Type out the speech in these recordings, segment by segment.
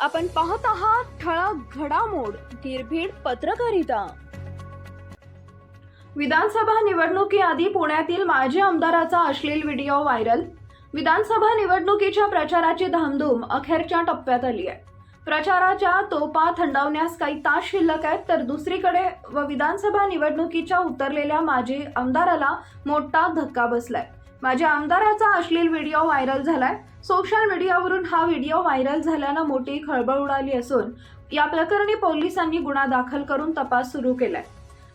आपण पाहत आहात ठळक घडामोड निर्भीड पत्रकारिता. विधानसभा निवडणुकीआधी पुण्यातील माजी आमदाराचा अश्लील व्हिडिओ व्हायरल. विधानसभा निवडणुकीच्या प्रचाराची धामधूम अखेरच्या टप्प्यात आली आहे. प्रचाराच्या तोपा थंडावण्यास काही तास शिल्लक आहेत तर दुसरीकडे व विधानसभा निवडणुकीच्या उतरलेल्या माजी आमदाराला मोठा धक्का बसलाय. माझ्या आमदाराचा अश्लील व्हिडिओ व्हायरल झालाय. सोशल मीडियावरून हा व्हिडिओ व्हायरल झाल्यानं मोठी खळबळ उडाली असून या प्रकरणी पोलिसांनी गुन्हा दाखल करून तपास सुरू केलाय.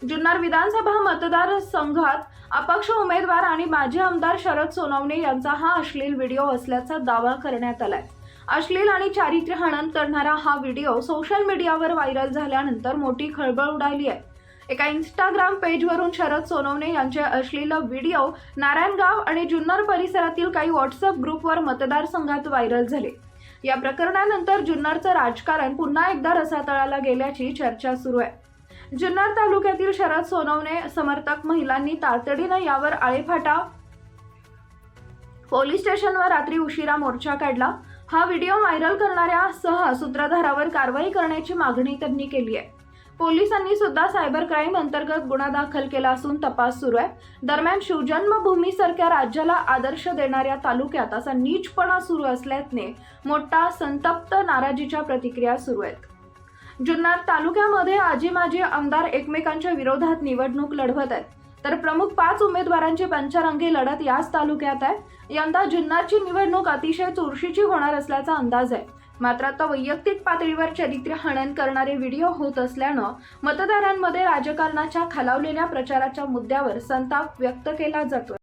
जुन्नर विधानसभा मतदारसंघात अपक्ष उमेदवार आणि माजी आमदार शरद सोनवणे यांचा हा अश्लील व्हिडिओ असल्याचा दावा करण्यात आलाय. अश्लील आणि चारित्र्य हनन करणारा हा व्हिडिओ सोशल मीडियावर व्हायरल झाल्यानंतर मोठी खळबळ उडाली आहे. एका इंस्टाग्राम पेजवरून शरद सोनवणे यांचे अश्लील व्हिडिओ नारायणगाव आणि जुन्नर परिसरातील काही व्हॉट्सअप ग्रुपवर मतदारसंघात व्हायरल झाले. या प्रकरणानंतर जुन्नरचं राजकारण पुन्हा एकदा रसातळाला गेल्याची चर्चा सुरू आहे. जुन्नर तालुक्यातील शरद सोनवणे समर्थक महिलांनी तातडीनं यावर आळेफाटा पोलीस स्टेशनवर रात्री उशिरा मोर्चा काढला. हा व्हिडिओ व्हायरल करणाऱ्या सह सूत्रधारावर कारवाई करण्याची मागणी त्यांनी केली आहे. पोलिसांनी सुद्धा सायबर क्राईम अंतर्गत गुन्हा दाखल केला असून तपास सुरू आहे. दरम्यान शिवजन्मभूमीसारख्या राज्याला आदर्श देणाऱ्या तालुक्यात असा नीचपणा सुरू असल्याने मोठा संतप्त नाराजीच्या प्रतिक्रिया सुरू आहेत. जुन्नर तालुक्यामध्ये आजी माजी आमदार एकमेकांच्या विरोधात निवडणूक लढवत आहेत. तर प्रमुख पाच उमेदवारांची पंचरंगी लढत याच तालुक्यात आहे. यंदा जुन्नरची निवडणूक अतिशय चुरशीची होणार असल्याचा अंदाज आहे. मात्र आता वैयक्तिक पातळीवर चरित्र हनन करणारे व्हिडिओ होत असल्यानं मतदारांमध्ये राजकारणाच्या खालावलेल्या प्रचाराच्या मुद्द्यावर संताप व्यक्त केला जातोय.